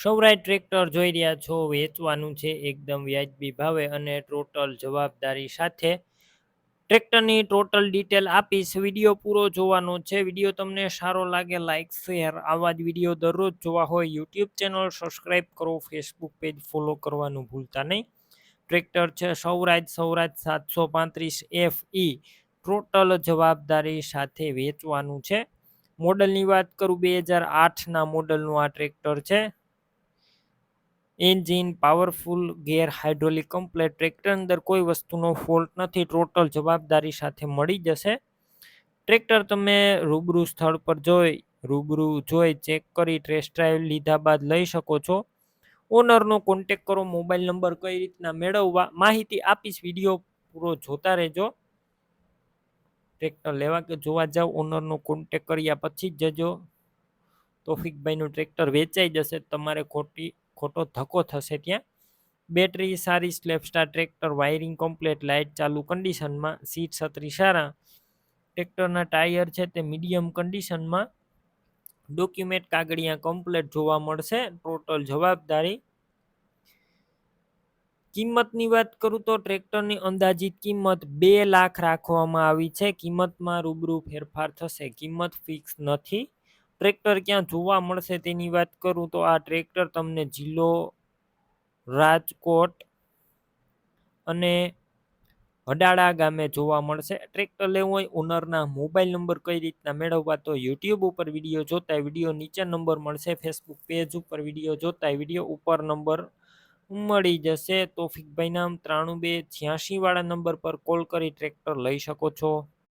સૌરાય tractor જોઈ રહ્યા છો. વેચવાનું છે એકદમ વ્યાજબી ભાવે અને ટોટલ જવાબદારી સાથે ટ્રેક્ટરની ટોટલ ડિટેલ આપીશ. વીડિયો પૂરો જોવાનો છે. વીડિયો તમને સારો લાગે લાઇક શેર, આવા જ વીડિયો દરરોજ જોવા હોય યુટ્યુબ ચેનલ સબસ્ક્રાઈબ કરો, ફેસબુક પેજ ફોલો કરવાનું ભૂલતા નહીં. ટ્રેક્ટર છે સૌરાજ સૌરાજ સાતસો પાંત્રીસ એફ ઈ ટોટલ જવાબદારી સાથે વેચવાનું છે. મોડલની વાત કરું, બે હજાર આઠના મોડલનું આ ટ્રેક્ટર છે. Engine, powerful, gear hydraulic complete tractor અંદર કોઈ વસ્તુનો ફોલ્ટ નથી, ટોટલ જવાબદારી સાથે મળી જશે. ટ્રેક્ટર તમે રૂબરૂ સ્થળ પર જોઈ, રૂબરૂ જોઈ ચેક કરી, ટેસ્ટ ડ્રાઈવ લીધા બાદ લઈ શકો છો. ઓનરનો કોન્ટેક કરો, મોબાઈલ નંબર કઈ રીતના મેળવવા, માહિતી આપીશ, વીડિયો પૂરો જોતા રહેજો. ટ્રેક્ટર લેવા કે જોવા જાવ, ઓનરનો કોન્ટેક કર્યા પછી જ જજો. તોફિકભાઈનું ટ્રેક્ટર વેચાઈ જશે, તમારે ખોટી ખોટો ધક્કો થશે ત્યાં. બેટરી, સારી સ્લેપસ્ટાર ટ્રેક્ટર, વાયરિંગ, કમ્પ્લેટ, લાઇટ, ચાલુ કન્ડિશનમાં સીટ છત્રી સારા. ટ્રેક્ટરના ટાયર છે તે મીડિયમ કન્ડિશનમાં. ડોક્યુમેન્ટ કાગળિયા કમ્પ્લેટ જોવા મળશે. ટોટલ જવાબદારી. કિંમતની વાત કરું તો ટ્રેક્ટરની અંદાજિત કિંમત બે લાખ રાખવામાં આવી છે. કિંમતમાં રૂબરૂ ફેરફાર થશે. કિંમત ફિક્સ નથી. ટ્રેક્ટર ક્યાં જોવા મળશે તેની વાત કરું તો આ ટ્રેક્ટર તમને જિલ્લો રાજકોટ અને હડાળા ગામે જોવા મળશે. ટ્રેક્ટર લેવું હોય ઓનરના મોબાઈલ નંબર કઈ રીતના મેળવવા તો યુટ્યુબ ઉપર વીડિયો જોતા વીડિયો નીચે નંબર મળશે. ફેસબુક પેજ ઉપર વીડિયો જોતા વીડિયો ઉપર નંબર મળી જશે. તોફિકભાઈ નામ ત્રાણું બે છ્યાસી વાળા નંબર પર કોલ કરી ટ્રેક્ટર લઈ શકો છો.